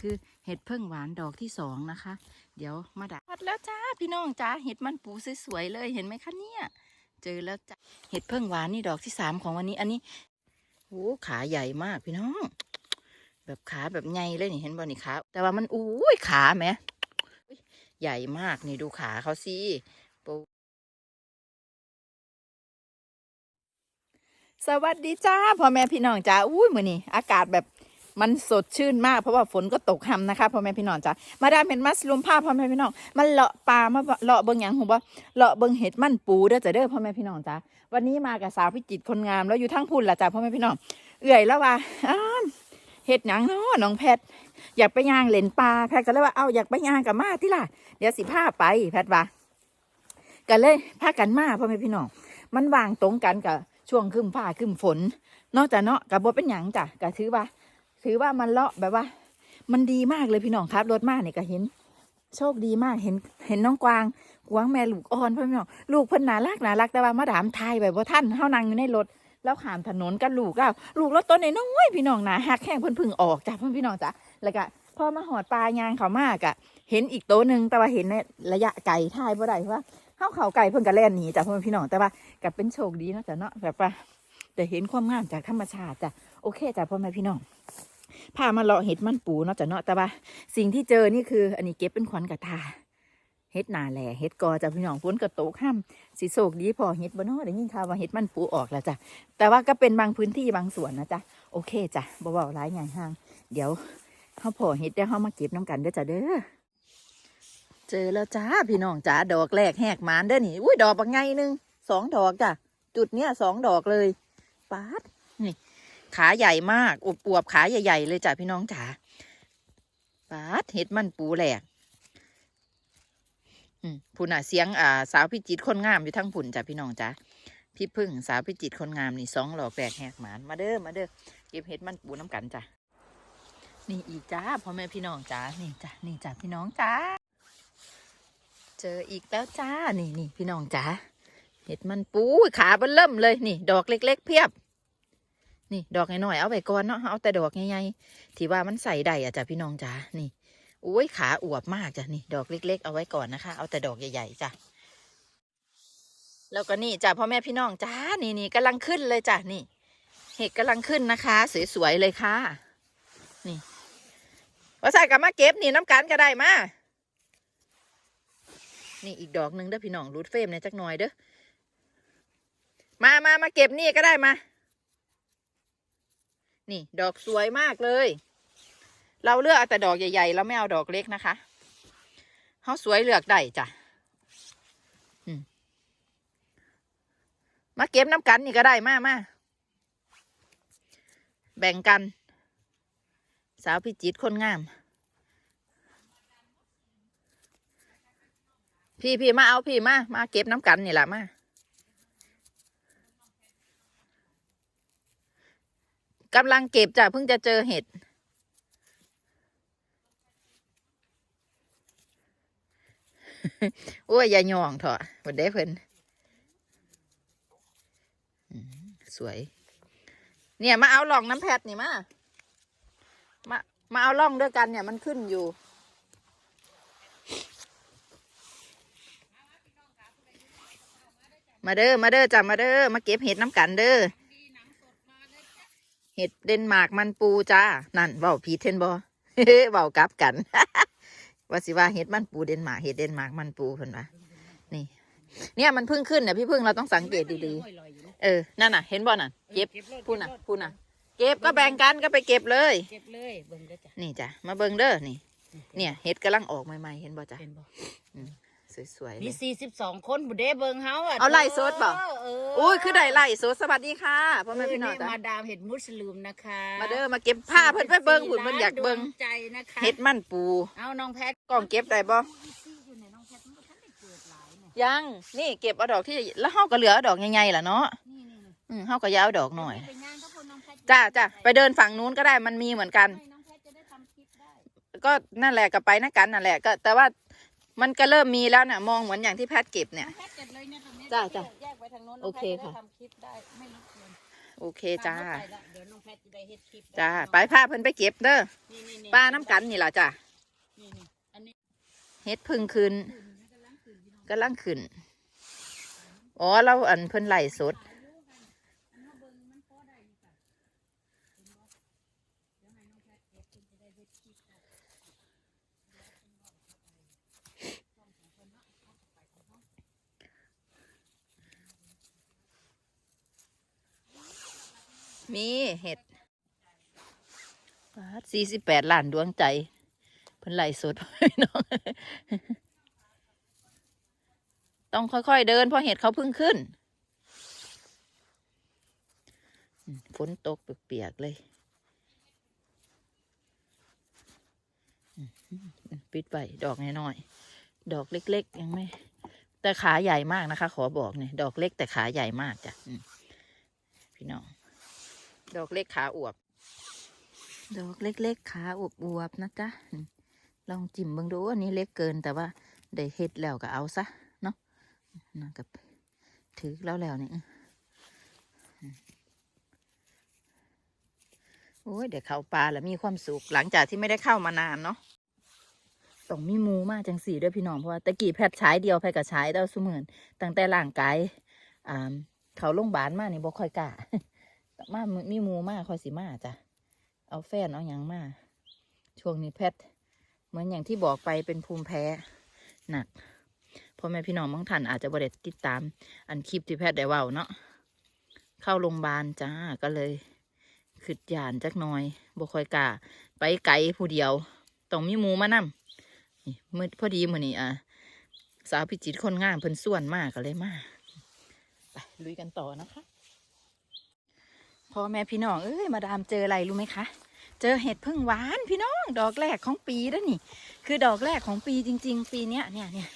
คือเห็ดเพิ่งหวานดอกที่สองนะคะ เดี๋ยวมาดักพัดแล้วจ้าพี่น้องจ้าเห็ดมันปูสวยๆเลยเห็นไหมคะเนี่ย เจอแล้วจ้าเห็ดเพิ่งหวานนี่ดอกที่สามของวันนี้อันนี้โอ้ขาใหญ่มากพี่น้อง แบบขาแบบใหญ่เลยนี่เห็นบ่นี่ขาแต่ว่ามันอู้ยขาแหมอุ๊ยใหญ่มากนี่ดูขาเขาสิปูสวัสดีจ้าพ่อแม่พี่น้องจ้าอุ้ยมื้อนี้อากาศแบบ มันสดชื่นมากเพราะว่าฝนก็ตกค่ำนะคะพ่อแม่พี่น้องจ้ามาดามเห็นมัสลุมผ้าพ่อแม่พี่น้องมันเลาะปลามาเลาะเบิ่งหยังหูบ่เลาะเบิ่งเห็ดมันปูเด้อจ้ะเด้อพ่อแม่พี่น้องจ้าวันนี้มากับสาวพิจิตรคนงามแล้วอยู่ทั้งพุ่นล่ะจ้าพ่อแม่พี่น้องเอื่อยแล้วว่าเห็ดหยังเนาะน้องแพทอยากไปย่างเล่นปลาแพทย์ก็เลยว่าเอาอยากไปย่างกับมาที่ล่ะเดี๋ยวสิพาไปแพทย์ว่าก็เลยพากันมาพ่อแม่พี่น้องมันวางตรงกันกับช่วงขึ้นฟ้าขึ้นฝนนอกจากเนาะกับบเป็นหยังจ้ะก็ถือว่า ถือว่ามันเลาะแบบว่า มันดีมากเลยพี่น้องครับรถมากเนี่ยก็เห็น โชคดีมากเห็นเห็นน้องกวางกวางแม่ลูกอ่อนพ่อพี่น้องลูกเพิ่นน่ารักน่ารักแต่ว่ามาดามทายแบบว่าท่านเฮานั่งอยู่ในรถแล้วขามถนนกันลูกแล้วลูกรถตัวน้อยพี่น้องนะหักแข้งเพิ่นพึ่งออกจ้ะเพื่อนพี่น้องจ้ะแล้วก็พอมาหอดปลายางเขามากอะเห็นอีกโต๊ะหนึ่งแต่ว่าเห็นในระยะไกลท่ายบ่ได้เพราะว่าเข้าเขาไก่เพิ่นก็แล่นหนีจากพ่อพี่น้องแต่ว่าก็เป็นโชคดีเนาะแต่เนาะแบบว่าแต่เห็นความงามจากธรรมชาติจ้ะโอเคจ้ะพ่อแม่พี่น้อง พามาเลาะเห็ดมันปูเนาะจ้ะเนาะแต่ว่าสิ่งที่เจอนี่คือ อันนี้เก็บเป็นขวัญกระทาเห็ดนาแหล่เห็ดกอจ้ะพี่น้องฝนกระโตกห้ามสีโศกดีพอเห็ดบ่เนาะได้ยินข่าวว่าเห็ดมันปูออกแล้วจ้ะแต่ว่าก็เป็นบางพื้นที่บางส่วนนะจ๊ะโอเคจ้ะบ่เบาร้ายงานห้าง เดี๋ยวเขาพอเห็ดได้เขามาเก็บน้ำกันเด้อจ้ะเด้อเจอแล้วจ้าพี่น้องจ้าดอกแรกแหกมานเด้อนี่อุ้ยดอกบางไงหนึงสองดอกจ้ะจุดเนี้ยสองดอกเลยปาด ขาใหญ่มากอวบอวบๆขาใหญ่ ๆ เลยจ้ะพี่น้องจ๋าปาดเห็ดมันปูแหลกอืมพุ่นอะเสียงอ่าสาวพิจิตคนงามอยู่ทั้งพุ่นจ้ะพี่น้องจ้าพี่พึ่งสาวพิจิตคนงามนี่สองดอกแรกแหกหมานมาเด้อมาเด้อเก็บเห็ดมันปูน้ำกันจ้ะนี่อีกจ้าพ่อแม่พี่น้องจ้านี่จ้านี่จ้าพี่น้องจ้าเจออีกแล้วจ้านี่นี่พี่น้องจ้าเห็ดมันปูขาเบิ่นเริ่มเลยนี่ ดอกเล็ก ๆ เพียบ นี่ ดอกน้อยๆเอาไปก่อนเนาะเอาแต่ดอกใหญ่ๆที่ว่ามันใส่ได้อะจ้ะพี่น้องจ้านี่โอ้ยขาอวบมากจ้ะนี่ ดอกเล็ก ๆ เอาไว้ก่อนนะคะ เอาแต่ดอกใหญ่ๆจ้ะแล้วก็นี่จ้ะพ่อแม่พี่น้องจ้านี่นี่กำลังขึ้นเลยจ้ะนี่ เห็ดกำลังขึ้นนะคะ สวยๆเลยค่ะ นี่ว่าใส่กับมาเก็บนี่น้ำกันก็ได้มานี่อีกดอกหนึ่งเด้อพี่น้องรูดเฟมเนี่ยจักหน่อยเด้อมามามาเก็บนี่ก็ได้มา นี่ ดอกสวยมากเลย เราเลือกเอาแต่ดอกใหญ่ๆเราไม่เอาดอกเล็กนะคะเขาสวยเลือกได้จ้ะมาเก็บน้ำกันนี่ก็ได้มามาแบ่งกัน สาวพิจิตคนงาม พี่พี่มาเอาพี่มามาเก็บน้ำกันนี่แหละมา กำลังเก็บจ้ะเพิ่งจะเจอเห็ด โอ้ยอย่าหยองเถอะวันเด้เพิ่นสวย เนี่ยมาเอาหลองน้ำแพทนี่มา มา มาเอาล่องด้วยกันเนี่ยมันขึ้นอยู่มาเด้อ มาเด้อจ้ะมาเด้อ มาเก็บเห็ดน้ำกันเด้อ เห็ดเดนมาร์กมันปูจ้า นั่นเบาพีเทนบอเบากลับกัน ว่าสิว่าเห็ดมันปูเดนมาร์กเห็ดเดนมาร์กมันปูเพิ่นว่านี่ เนี่ยมันเพิ่งขึ้นเนี่ยพี่พึ่งเราต้องสังเกตดีๆ เออ นั่นน่ะ เห็นบ่น่ะ เก็บพูดน่ะพูดน่ะ เก็บก็แบ่งกันก็ไปเก็บเลย เก็บเลยเบิ่งเด้อจ้ะ นี่จ้ะ มาเบิ่งเด้อนี่ เนี่ยเห็ดกำลังออกใหม่ๆ เห็นบ่จ้ะเห็นบ่ สวยๆเลมีย สี่สิบสองคนบุเด้เบิ่งเฮาอะเอาไล่สดเปล่าเอออุ้ยคือได้ไล่สดสวัสดีค่ะพ่อแม่พี่น้องเจ้ะมาดามเห็ดมุสลิมนะคะมาเด้อมาเก็บผ้าเพิ่นไปเบิ่งผุนเพิ่นอยากเบิ่งดวใจนะคะเห็ดมันปูเอาน้องแพทกล้องเก็บได้บ่อยู่ในน้องแพทมันบ่ทันได้เกิดหลายเนี่ยยังนี่เก็บเอาดอกที่แล้วเฮาก็เหลือเอาดอกใหญ่ๆล่ะเนาะนี่นี่อืมเฮาก็อยาเอาดอกหน่อย ไปย่างก็พนน้องแพทจ้าจ้าไปเดินฝั่งนู้นก็ได้มันมีเหมือนกัน ให้น้องแพทจะได้ทำคลิปได้ก็นั่นแหละก็ไปนะกันนั่นแหละก็แต่ว่า มันก็เริ่มมีแล้วน่ะมองเหมือนอย่างที่แพทย์เก็บเนี่ยน้องแพทเก็บเลยเนี่ยตรงนี้จ้ะจ้ะแยกไว้ทางโน้นโอเคน้งแพทจค่ะได้ทำคลิปได้ไม่รบกวนโอเคจ้าไปละเดี๋ยวน้องแพทจะได้เฮ็ดคลิปจ้า ไปพาเพิ่นไปเก็บเด้อนี่นี่นี่ป้าน้ำกันนี่ล่ะจ้ะนี่นี่อันนี้เฮ็ดพึ่งขึ้นกำลังขึ้น อ๋อเราอันเพิ่นไล่สด มีเห็ดสี่สิบแปดล้านดวงใจเพิ่นไล่สดพี่น้อง ต้องค่อยๆเดินเพราะเห็ดเขาเพิ่งขึ้นอืมฝนตกเปียกๆเลยอืมปิดไว้ดอกน้อยๆดอกเล็ก ๆ ยังไม่ แต่ขาใหญ่มากนะคะ ขอบอกเนี่ย ดอกเล็กแต่ขาใหญ่มากจ้ะอืมพี่น้อง ดอกเล็กขาอวบ ดอกเล็กๆขาอวบอวบๆนะจ๊ะ ลองจิ้มบิ่งดูอันนี้เล็กเกินแต่ว่าได้เฮ็ดแล้วก็เอาซะเนาะนั่นกับถือแล้วแล้วนี่โอ้ยเดี๋ยวเข้าปลาแล้วมีความสุขหลังจากที่ไม่ได้เข้ามานานเนาะต้องมีมูมากจังสี่ด้วยพี่น้องเพราะว่าตะกี้แพทย์ใช้เดียวแพทย์ก็ใช้เต้าสมือนตั้งแต่ร่างกายอ่าเขาโรงพยาบาลมานี่บ่ค่อยกล้า มามีมูมากคอยสิมาจ้ะ เอาแฟนเอาหยังมา ช่วงนี้แพท เหมือนอย่างที่บอกไปเป็นภูมิแพ้หนักพ่อแม่พี่น้องบางท่านอาจจะบริติดตาม อันคลิปที่แพทย์ได้เว่าเนาะ เข้าโรงพยาบาลจ้า ก็เลยขึ้นยานจักหน่อยบ่คอยกล้าไปไกลผู้เดียว ต้องมีมูมานำมือพอดีมือนี้อะสาวพิจิตรคนงามเพิ่นส่วนมากก็เลยมา ไปลุยกันต่อนะคะ พ่อแม่พี่น้องเอ้ยมาดามเจออะไรรู้ไหมคะ เจอเห็ดพึ่งหวานพี่น้อง ดอกแรกของปีแล้วนี่ คือดอกแรกของปีจริง ๆ ปีเนี้ยเนี่ยเนี่ย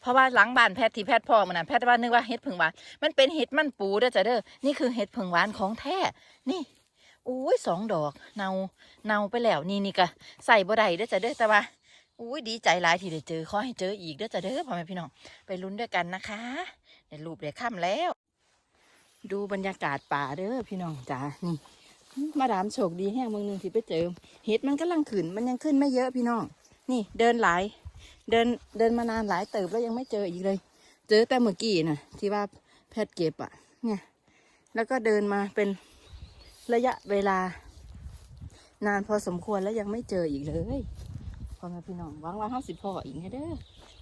เพราะว่าหลังบ้านแพทย์ที่แพทย์พ่อมันนะแพทย์ว่านึกว่าเห็ดพึ่งหวาน มันเป็นเห็ดมันปูเด้อจ้ะเด้อนี่คือเห็ดพึ่งหวานของแท้นี่อุ้ยสองดอกเนาเนาไปแล้วนี่นี่ก็ใส่บ่ได้เด้อจ้ะเด้อแต่ว่าอุ้ยดีใจหลายที่ได้เจอขอให้เจออีกเด้อจ้ะเด้อพ่อแม่พี่น้องไปลุ้นด้วยกันนะคะเดี๋ยวรูปเดี๋ยวค่ำแล้ว ดูบรรยากาศป่าเด้อพี่น้องจ๋านี่มาดามโชคดีแห้งเมืองหนึ่งที่ไปเจอเห็ดมันกำลังขึ้นมันยังขึ้นไม่เยอะพี่น้อง นี่เดินหลาย เดินเดินมานานหลายเติบแล้วยังไม่เจออีกเลย เจอแต่เมื่อกี้นะที่ว่าแพทย์เก็บอะเนี่ยแล้วก็เดินมาเป็นระยะเวลา นานพอสมควรแล้วยังไม่เจออีกเลยพ่อแม่พี่น้องวังว่าห้าสิบพ่ออีกไงเด้อ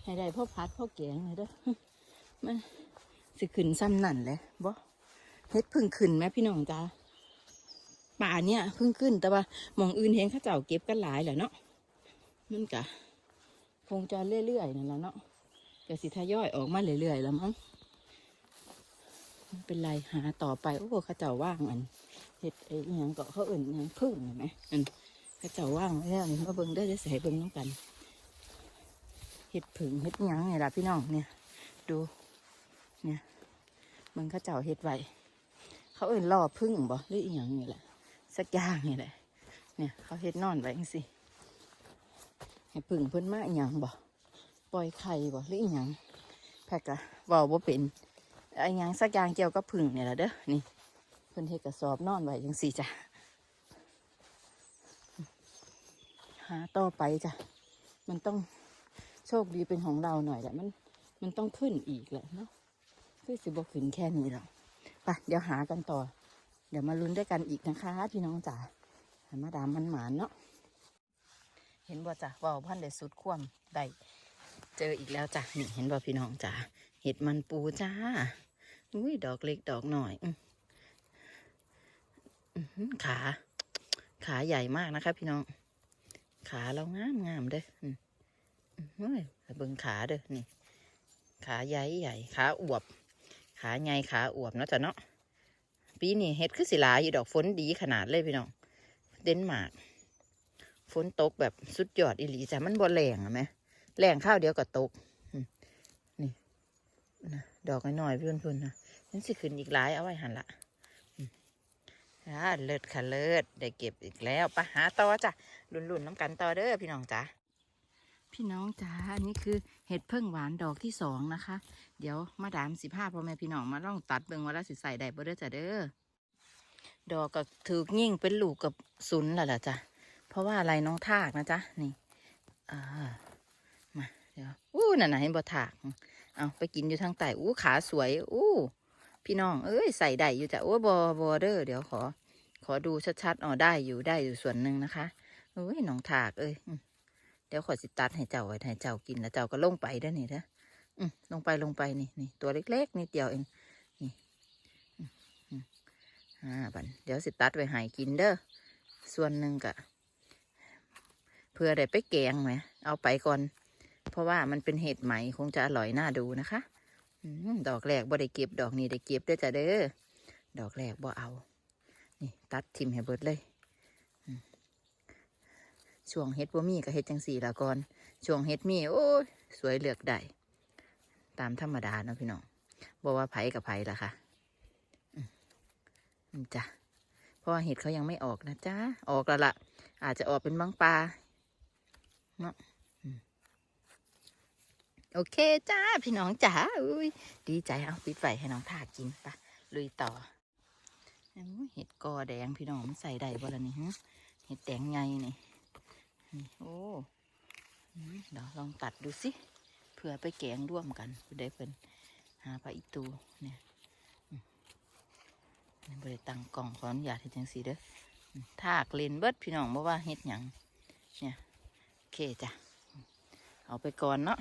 ให้ได้พ่อพัดพ่อแกงไงเด้อมันสิขึ้นซ้ำนั่นแหละบ่ เฮ็ดพึ่งขึ้นไหมพี่น้องจ้าป่าเนี่ยพึ่งขึ้น แต่ว่ามองอื่นเห็นข้าเจ้าเก็บกันหลายแหละเนาะมันกะคงจะเรื่อยๆนั่นแหละเนาะกะสิทยอยออกมาเรื่อยๆแล้วมั้งเป็นไรหาต่อไปโอ้โหข้าเจ้าว่างอันเห็ดไอ้ยังเกาะเขาอื่นยังพึ่งเห็นไหมอันข้าเจ้าว่างแล้วนี่มาเบิ่งได้จะใส่เบิ่งน้องกันเห็ดผึ่งเห็ดยังเนี่ยล่ะพี่น้องเนี่ย ดู เนี่ยมันข้าเจ้าเห็ดไว้ เขาเอื่นล่อพึ่งบ่หรืออีหยังนี่แหละ สักอย่างนี่แหละ เนี่ย เขาเฮ็ดนอนไว้จังสิให้พึ่งเพิ่นมาอีหยังบ่ปล่อยไข่บ่หรืออีหยังแพกะเว้าบ่เป็นไอ้หยังสักอย่างเกี่ยวกับพึ่งนี่แหละเด้อนี่เพิ่นเฮ็ดกระสอบนอนไว้จังสิจ้ะหาต่อไปจ้ะมันต้องโชคดีเป็นของเราหน่อยแหละมันมันต้องขึ้นอีกแหละเนาะคือสิบ่ขึ้นแค่นี้หรอก ปเดี๋ยวหากันต่อ เดี๋ยวมาลุ้นด้วยกันอีกนะคะพี่น้องจ๋าห้มาดามมันหมานเนาะเห็นบ่จ้ะว่าวพันได้สุดคว่ำได้เจออีกแล้วจ้ะนี่เห็นบ่พี่น้องจ๋าเห็ดมันปูจ้าอุ้ยดอกเล็กดอกหน่อยอขา ขาใหญ่มากนะคะ พี่น้อง ขาเรางามงามเด้ออืมอื้อหือเบิ่งขาเด้อนี่ ขาใหญ่ใหญ่ขาอวบ ขาใหญ่ขาอวบเนาะจ้ะเนาะปีนี้เฮ็ดคือสิหลายอยู่ดอกฝนดีขนาดเลยพี่น้องเดนมาร์กฝนตกแบบสุดยอดอีหลีจ้ะมันบ่แรงอะไหมแรงข้าวเดียวก็ตกนี่นะดอกน้อยๆเพื่อนๆนะนั่นสิขึ้นอีกหลายเอาไว้หันละอ่าเลิศค่ะเลิศได้เก็บอีกแล้วไปหาต่อจ้ะลุ่นๆน้ำกันต่อเด้อพี่น้องจ้ะพี่น้องจ้าอันนี้คือเห็ดเพิ่งหวานดอกที่สองนะคะ เดี๋ยวมาดามสิผ้าพ่อแม่พี่น้องมาล่องตัดเบิ่งว่าเราสิใส่ได้บ่เด้อจ้ะเด้อดอกก็ถือยิ่งเป็นลูกกับศูนย์แล้วล่ะจ้ะเพราะว่าอะไรน้องทากนะจ๊ะนี่อ่ามาเดี๋ยวอู้นั่นน่ะเห็นบ่ถากเอาไปกินอยู่ทางใต้อู้ขาสวยอู้พี่น้องเอ้ยใส่ได้อยู่จ้ะโอ้บอบอเดอเดี๋ยวขอ ขอดูชัดๆอ๋อได้อยู่ได้อยู่ส่วนหนึ่งนะคะเอ้ยน้องถากเอ้ยเดี๋ยวขอสิตัดให้เจ้าไว้ให้เจ้ากินแล้วเจ้าก็ลงไปได้อนี่นะอืม ลงไปลงไปนี่นี่ตัวเล็กๆนิดเดียวเองนี่อ่าบันเดี๋ยวสิตัดไว้ให้กินเด้อส่วนหนึ่งกะเพื่อได้ไปแกงไหมเอาไปก่อน เพราะว่ามันเป็นเห็ดใหม่คงจะอร่อยน่าดูนะคะอดอกแรกบ่ได้เก็บดอกนี้ได้เก็บเด้จ้ะเด้อดอกแรกบ่เอา นี่ ตัดทิมให้เบิดเลยช่วงเฮ็ดบ่มีก็เฮ็ดจังสี่ละก่อนช่วงเฮ็ดมีโอ้ยสวยเหลือกได้ ตามธรรมดาเนาะพี่น้องบอกว่าไผ่กับไผ่ล่ะค่ะอืมจ้ะเพราะว่าเห็ดเขายังไม่ออกนะจ๊ะออกแล้วล่ะอาจจะออกเป็นบางปลาเนาะอืมโอเคจ้าพี่น้องจ๋าอุ้ยดีใจเอาปิดไฟให้น้องทากินปะลุยต่อเห็ดกอแดงพี่น้องมันใส่ได้บ่ละนี่ฮะเห็ดแดงไงนี่นี่โอ้เดี๋ยวลองตัดดูสิ ผื่อไปแกงร่วมกันได้เป็นหาปลาอีตูเนี่ยนี่บริตังกล่องขออนุญาตให้จังสีเด้อถากเลนเบิดพี่น้องบ่ว่าเฮ็ดหยังเนี่ยโอเคจ้ะเอาไปก่อนเนาะ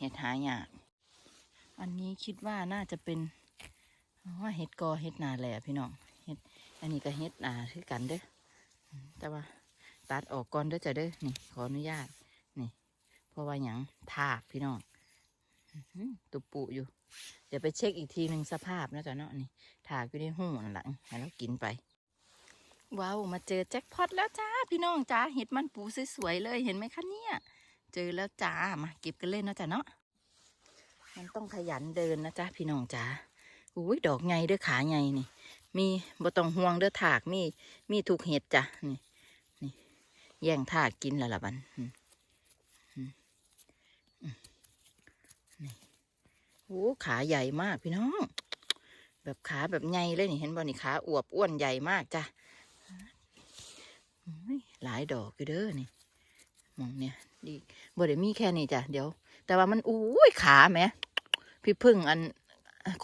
เห็ดหายากอันนี้คิดว่าน่าจะเป็นอ๋อเห็ดกอเห็ดนาแหล่พี่น้องเห็ดอันนี้ก็เห็ดนาคือกันเด้อแต่ว่าตัดออกก่อนเด้อจ้ะเด้อนี่ขออนุญาต เพราะว่าหยังถากพี่น้องตุปุอยู่ เดี๋ยวไปเช็คอีกทีหนึ่งสภาพนะจ๊ะเนาะนี่ถากอยู่ในหูนั่นแหละให้เรากินไป ว้าวมาเจอแจ็คพอตแล้วจ้าพี่น้องจ้าเห็ดมันปูสวยๆเลยเห็นไหมคะเนี่ย เจอแล้วจ้ามาเก็บกันเล่นนะจ๊ะเนาะมันต้องขยันเดินนะจ๊ะพี่น้องจ้าอุ้ยดอกไงเด้อขาไงนี่ มีบ่ต้องห่วงเด้อถากมีมีถูกเห็ดจ้ะนี่นี่แย่งถากกินและล่ะบันอืมอืมอืมนี่ โอ้ขาใหญ่มากพี่น้อง แบบขาแบบไงเลยนี่เห็นบ่นี่ขาอวบอ้วนใหญ่มากจ้ะหลายดอกอยู่เด้อนี่มองเนี่ยดีบ่ได้มีแค่นี้จ้ะเดี๋ยว แต่ว่ามันอุ้ยขาแหมพี่พึ่งอัน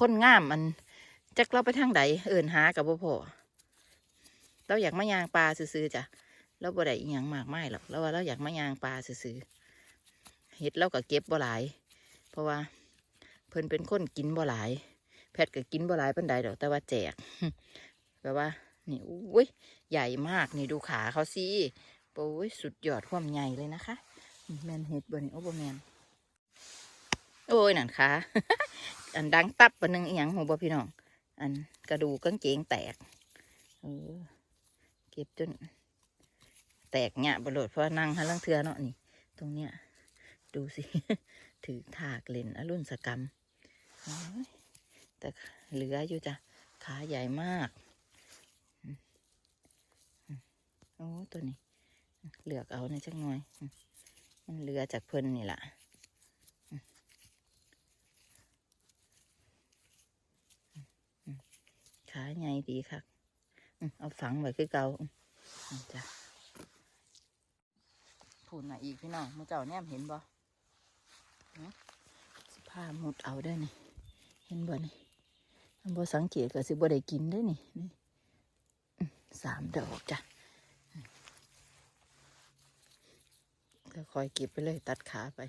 คนงามอันจักเราไปทางใดเอิ่นหากับบ่พอเราอยากมายางปลาซื้อๆจ้ะเราบ่ได้อีหยังมากไม่หรอกเราว่าเราอยากมายางปลาซื้อๆเห็ดเราก็เก็บบ่หลาย เพราะว่า เพิ่นเป็นคนกินบ่หลาย แพทย์ก็กินบ่หลายปานใดดอกแต่ว่าแจกแบบว่า นี่อุ้ยใหญ่มากนี่ดูขาเขาสิโอ้ยสุดยอดความใหญ่เลยนะคะแมนเห็ดบนนี่โอ้บแมนโอ้ยนั่นขาอันดังตับปนหนึ่งอหย่างหัวบ่พี่น้อง อันกระดูกกางเกงแตกเออเก็บจนแตกเนี่ยบโลดเพราะนั่งหันหลังเทือเนาะนี่ ตรงเนี้ย ดูสิ ถือถากเล่นอรุ่นสกรรม แต่เหลืออยู่จ้ะ ขาใหญ่มาก โอ้ตัวนี้ เหลือกเอาในอยจักหน่อย มันเหลือจากเพิ่นนี่แหละขาใหญ่ดีครับเอาฝังไว้คือเก่าจ้ะพูดมาอีกพี่น้องมูเจ้าแนมเห็นบ่หือสิพามุดเอาได้นี่ เห็นบ่นี่มันบ่สังเกตก็สิบ่ได้กินได้นี่นี่สามดอกจ้ะก็คอยเก็บไปเลยตัดขาไป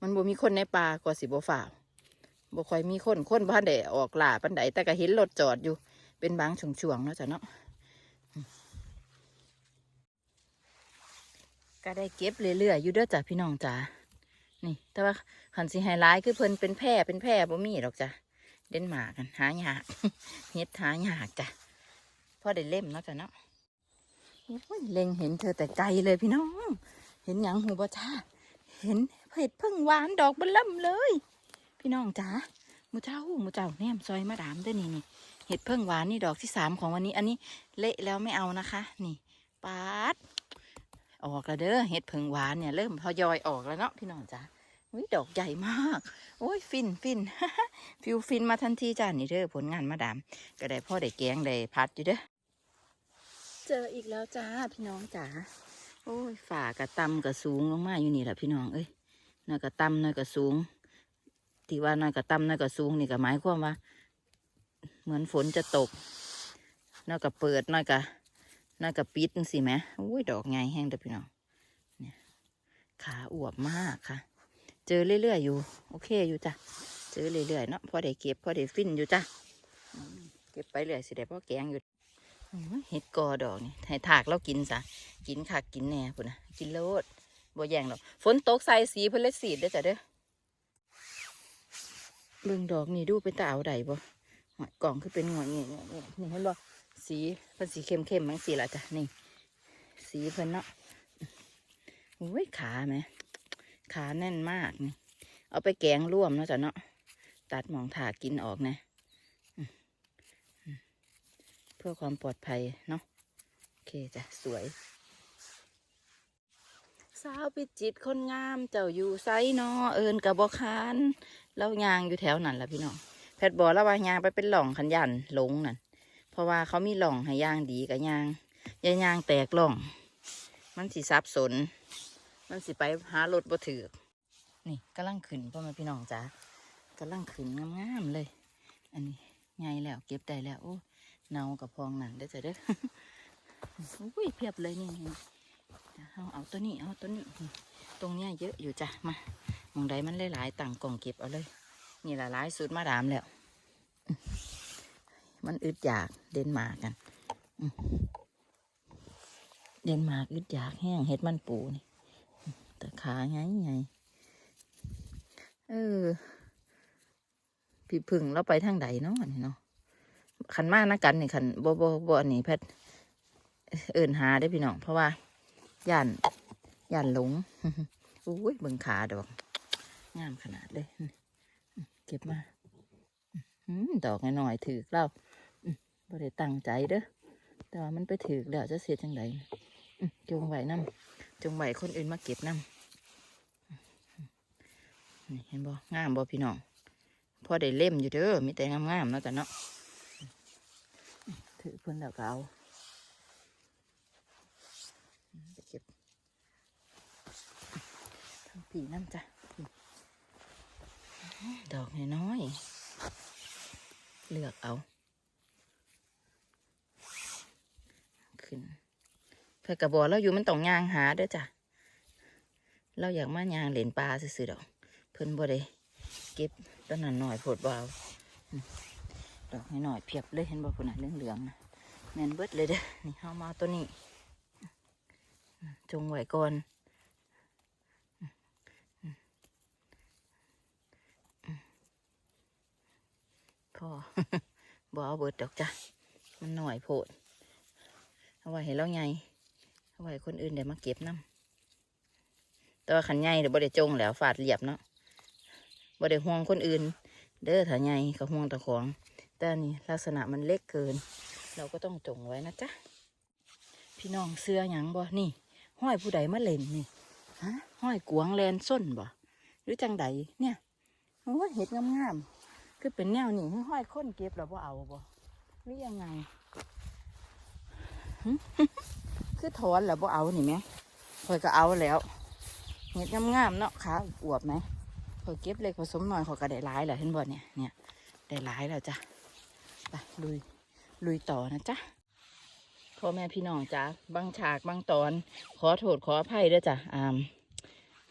มันบ่มีคนในป่าก็สิบ่ฝ่าวบ่คอยมีคนคนบ้านใดออกล่าปันใดแต่ก็เห็นรถจอดอยู่ เป็นบางช่วงๆเนาะจ้ะเนาะก็ได้เก็บเรื่อยๆอยู่เด้อจ้ะพี่น้องจ้านี่ แต่ว่าขันสิไฮไลท์คือเพิ่นเป็นแพร่เป็นแพร่บ่มีหรอกจ้ะ เดนมาร์กกันหายากเฮ็ดหายากจ้ะพ่อได้เล่มเนาะจ้ะเนาะเล็งเห็นเธอแต่ไกลเลยพี่น้อง เห็นหยังหูบ่จ้าเห็นเห็ดพึ่งหวานดอกเบล่มเลย พี่น้องจ๋าหมูเจ้าหมูเจ้าแนมซอยมาดามเด้วยนี่นี่เห็ดพึ่งหวานนี่ดอกที่สามของวันนี้ อันนี้เละแล้วไม่เอานะคะ นี่ปาดออกแล้วเด้อเห็ดพึ่งหวานเนี่ยเริ่มทยอยออกแล้วเนาะพี่น้องจ๋า อุ้ยดอกใหญ่มาก โอ้ยฟินฟินฟิวฟินมาทันทีจ้านี่เด้อผลงานมาดาม ก็ได้พ่อได้แกงได้พัดอยู่เด้อเจออีกแล้วจ้าพี่น้องจ๋าโอ้ยฝ่ากระตำกระสูงลงมาอยู่นี่แหละพี่น้องเอ้ยน้อยกระตำน้อยกระสูงที่ว่าน้อยกระตำน้อยกระสูงนี่ก็หมายความว่า เหมือนฝนจะตกน้อยกระเปิดน้อยกระน้อยกระปิดจังสิแหมโอ้ยดอกไงแห้งเด้อพี่น้องเนี่ยขาอวบมากค่ะ เจอเรื่อยๆอยู่ โอเคอยู่จ้ะเจอเรื่อยๆเนาะพอได้เก็บพอได้ฟินอยู่จ้ะเก็บไปเรื่อยสิได้พ่อแกงอยู่เห็ดกอดอกนี่ให้ถากเรากินซะกินคักกินแหน่พุ่นนะกินโลดบ่แยงหรอกฝนตกใส่สีเพิ่นเลสีดเด้จ้ะเด้อเบิ่งดอกนี่ดูเป็นตาเอาใดบ่หอยกล่องคือเป็นหอยเงี้ยเงี้ยเงี้ยนี่เห็นบ่สีเพิ่นสีเข้มเข้มๆมั้งสีละจ้ะนี่ สีเพิ่นเนาะโอ้ยขาไหม ขาแน่นมากนี่เอาไปแกงร่วมนะจ้ะเนาะตัดหมองถากกินออกนะ เพื่อความปลอดภัยเนาะโอเคจ้ะสวย สาวพิจิตคนงามเจ้าอยู่ไซนอเอินกับบอคานเล่ายางอยู่แถวนั่นละพี่น้องแพทบอกแล้วว่ายางไปเป็นหล่องขันยันหลงนั่นเพราะว่าเขามีหล่องให้ยางดีกับยางยายางแตกหล่อง มันสิซับสน มันสิไปหารถบ่ถือนี่กำลังขึ้นพ่อแม่พี่น้องจ้ากำลังขึ้นงามๆเลย อันนี้ไงแล้ว เก็บได้แล้ว โอ้เนากับพองนั่นได้จ้ะเด้ออุ้ยเพียบเลยนี่เอาเอาตัวนี้เอาตัวนี้ ตรงเนี้ยเยอะอยู่จ้ะมามองใดมันหลายๆต่างกล่องเก็บเอาเลย นี่ละหลายสุดมาดามแล้ว มันอึดอยากเดนมากัน เดนมาร์กอึดอยากแห้งเห็ดมันปูนี่ แต่ขาไงไงเออ พี่พึ่งเราไปทางใดเนาะนี่เนาะขันมากนะกันนี่ขันบ่บ่บ่อันนี้แพทเอินหาได้พี่น้องเพราะว่าย่านย่านหลงอุ้ยเบิ่งขาดอก งามขนาดเลย เก็บมาอืมดอกน้อยๆถือเล่าบ่ได้ตั้งใจเด้อแต่ว่ามันไปถือแล้วจะเสียจังไดจงไหวน้ำ จงไหวคนอื่นมาเก็บน้ำนี่เห็นบ่งามบ่พี่น้องพอได้เล่มอยู่เด้อมีแต่งามๆเนาะแต่เนาะถือเพิ่นแล้วก็เอาเก็บทั้งผีน้ำจ้ะดอกน้อยๆเลือกเอา ขึ้น เพื่อกระบอกเราอยู่มันต้องย่างหาเด้อจ้ะเราอยากมาย่างเหรียญปลาซื้อๆดอก เพิ่นบ่ได้เก็บต้นนั้นหน่อยโผดเบเอาอืมดอกน้อยๆเพียบเลยเห็นบ่พุ่นน่ะเหลืองๆนะแมนเบิดเลยเด้อนี่เอามาตัวนี้ จงไหวก่อนพอบ่เอาเบิดดอกจ้ะ มันหน่อยโพดเอาไว้ให้เราไง ไว้คนอื่นเดี๋ยวมาเก็บน้ำแต่ว่าขันไงเดี๋ยวบ่ได้จงแล้วฝาดเรียบเนาะบ่ได้ห่วงคนอื่น เด้อถ้าไงก็ห่วงแตะของ แต่นี่ลักษณะมันเล็กเกิน เราก็ต้องจงไว้นะจ๊ะ พี่น้องเสื้อหยังบ่ นี่ ห้อยผู้ใดมาเล่นนี่ ฮะ ห้อยกวางแลนส้นบ่ หรือจังใดเนี่ยโอ้เห็ดงามๆ คือเป็นแนวนี่ห้อยค้นเก็บแล้วบ่เอาบ่หรือยังไง คือถอนแล้วบ่เอานี่ไหมคอยก็เอาแล้วเห็ดงามๆเนาะขาอวบไหมคอยเก็บเล็กผสมหน่อยขอยก็ได้หลายแล้วเห็นบ่เนี่ยเนี่ยได้หลายแล้วจ้ะไปลุยลุยต่อนะจ๊ะพ่อแม่พี่น้องจ้ะบางฉากบางตอน ขอโทษขออภัยด้วยจ้ะอ่า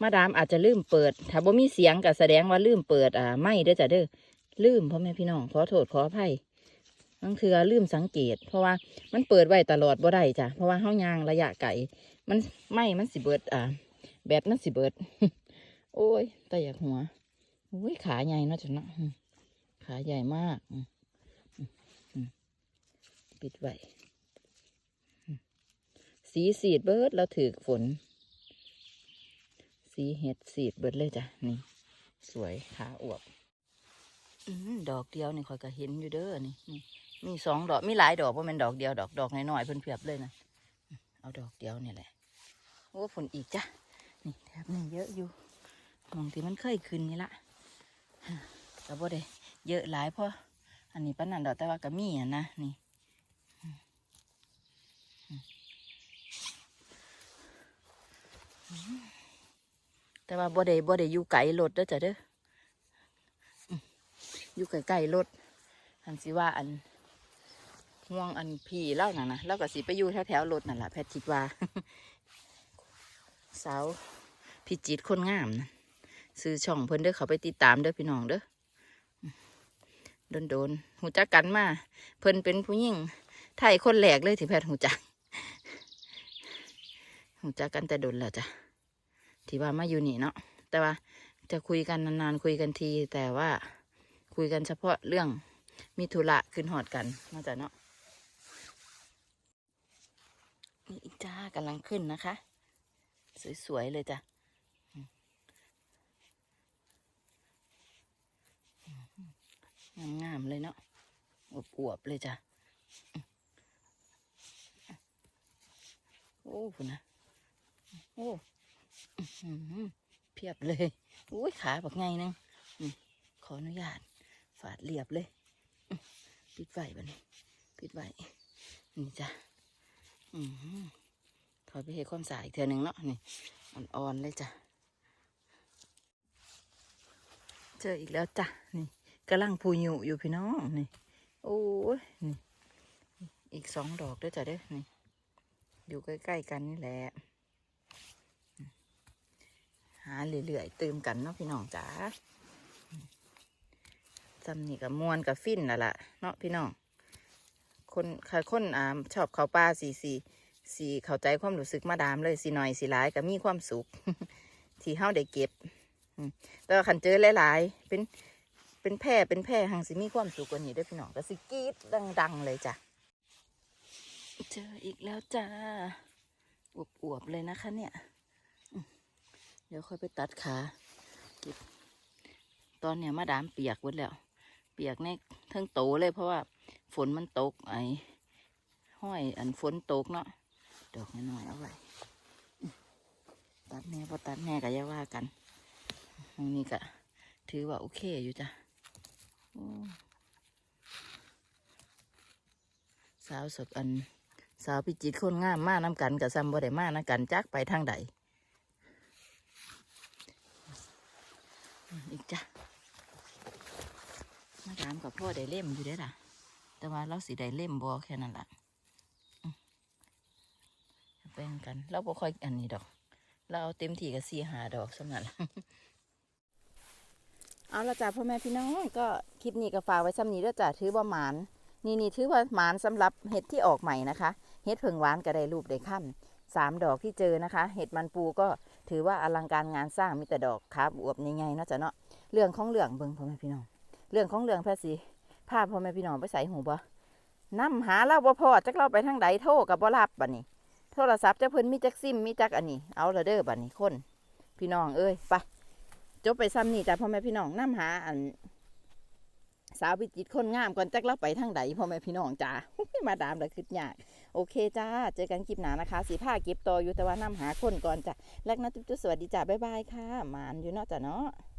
มาดามอาจจะลืมเปิด ถ้าบ่มีเสียงก็แสดงว่าลืมเปิดอ่าไม่ด้อจ้ะเด้อลืมพ่อแม่พี่น้องขอโทษขออภัย บางเทือลืมสังเกต เพราะว่ามันเปิดไว้ตลอดบ่ได้จ้ะเพราะว่าเฮายางระยะไกลมันไม่มันสิเบิดอ่าแบตมันสิเบิด โอ้ยแต่อยากหัวโอ้ยขาใหญ่เนาะจ้ะเนาะขาใหญ่มากปิดไว้สีสีดเบิดแล้วถือฝน สีเห็ดสีดเบิดเลยจ้ะนี่ สวยขาอวบดอกเดียวนี่คอยก็เห็นอยู่เด้อนี่นี่ มีสองดอกมีหลายดอกเพราะมันดอกเดียวดอกดอกน้อยๆเพิ่นเพียบเลยนะเอาดอกเดียวนี่แหละโอ้ฝนอีกจ้ะนี่แถบนี้เยอะอยู่มองที่มันเคยขึ้นนี่ละแต่บ่ได้เยอะหลายเพราะอันนี้ป้านันดอกแต่ว่าก็มีอะนะนี่แต่ว่าบ่ได้บ่ได้อยู่ไกลรถด้อจ้ะเด้ออยู่ใกลๆรถอันสิว่าอัน ห่วงอันพี่เล่าน่ะนะแล้วก็สิไปอยู่แถวๆรถนั่นแหละแพทย์คิดว่า สาวพิจิตคนงามนะซื้อช่องเพิ่นเด้อเขาไปติดตามเด้อพี่น้องเด้อโดนโดนๆหูจักกันมา เพิ่นเป็นผู้หญิงไทยคนแรกเลยที่แพทย์หูจักหูจักกันแต่โดนแล้วจ้ะที่ว่ามาอยู่นี่เนาะแต่ว่าจะคุยกันนานๆคุยกันที แต่ว่าคุยกันเฉพาะเรื่องมีธุระขึ้นหอดกันเนาจ้ะเนาะ นี่อีกจ้ากำลังขึ้นนะคะ สวย ๆ เลยจ้ะงามๆเลยเนาะอวบๆเลยจ้ะโอ้คุณนะโอ้เพียบเลยอุ้ยขาแบักไงนึงขออนุญาตฝาดเรียบเลย ปิดไว้บัดนี้ ปิดไว้นี่จ้ะ อือหือขอไปเห็นความสะอาดอีกเทือหนึ่งเนาะนี่อ่อนๆเลยจ้ะ เจออีกแล้วจ้ะ นี่กำลังพูอยู่อยู่พี่น้อง นี่ โอ้ยนี่ อีกสองดอกด้วยจ้ะเด้อนี่ อยู่ใกล้ๆกันนี่แหละ หาเรื่อยๆเติมกันเนาะพี่น้องจ๋าจำนี่กับมวนกับฟินและล่ะเนาะพี่น้อง คนใครคนอ่าชอบเขาป่าสีสีสีเข้าใจความรู้สึกมาดามเลยสีหน่อยสีหลายก็มีความสุข ที่เฮาได้เก็บแต่ว่าขันเจอหลายๆ เป็นเป็นแพร่เป็นแพร่หังสิมีความสุขกว่านี้ด้วยพี่น้องก็สิกรีดดัง ๆ เลยจ้ะเจออีกแล้วจ้าอวบๆเลยนะคะ เนี่ย เดี๋ยวค่อยไปตัดขาเก็บตอนเนี้ยมาดามเปียกหมดแล้ว ปียกในทั้งโตเลยเพราะว่าฝนมันตกไอ้ห้อยอันฝนตกเนาะดอกน้อยๆเอาไว้ตัดแน่พอตัดแน่ก็อย่าว่ากันตรงนี้ก็ถือว่าโอเคอยู่จ้ะสาวสดอัน สาวพิจิตรคนงามมาน้ำกันกับซัมบ่ได้มาน้ำกันจักไปทางใดอีกจ้ะ มาถามกับพ่อได้เล่มอยู่ได้ล่ะ แต่ว่าเราสิได้เล่มบอแค่นั้นล่ะแบ่งกัน เราบ่ค่อยอันนี้ดอก เราเอาเต็มที่กับสี่หาดอกสำนันเอาละจ้ะพ่อแม่พี่น้องก็คลิปนี้ก็ฝากไว้ซ้ำนีด้วยจ้ะถือว่าหมานนี่นี่ถือว่าหมานสำหรับเห็ดที่ออกใหม่นะคะเห็ดเพิงหวานก็ได้รูปได้ค่ำสามดอกที่เจอนะคะ เห็ดมันปูก็ถือว่าอลังการงานสร้างมีแต่ดอกขาบอวบใหญ่ๆเนาะจ้ะเนาะเรื่องของเรื่องเบิ่งพ่อแม่พี่น้อง เรื่องของเรื่องแพทย์สิพาพ่อแม่พี่น้องไปใส่หูบ่นำหาเราบ่พอจักเราไปทางใดโทรกับบ่รับบัดนี้ โทรศัพท์จ้าเพิ่นมีจักซิมมีจักอันนี้เอาละเด้อบัดนี้คน พี่น้องเอ้ยไปจบไปซ้ำนี่จ้ะพ่อแม่พี่น้องนำหาอัน สาวพิจิตคนงามก่อนจักเราไปทางใดพ่อแม่พี่น้องจ้ามาดามเลยคืดยากโอเคจ้า เจอกันคลิปหน้านะคะ สีผ้าเก็บต่ออยู่แต่ว่าน้ำหาคนก่อนจ้ะแลกนะจุ๊บสวัสดีจ้าบ๊ายบายค่ะหมานอยู่เนาะจ้ะเนาะ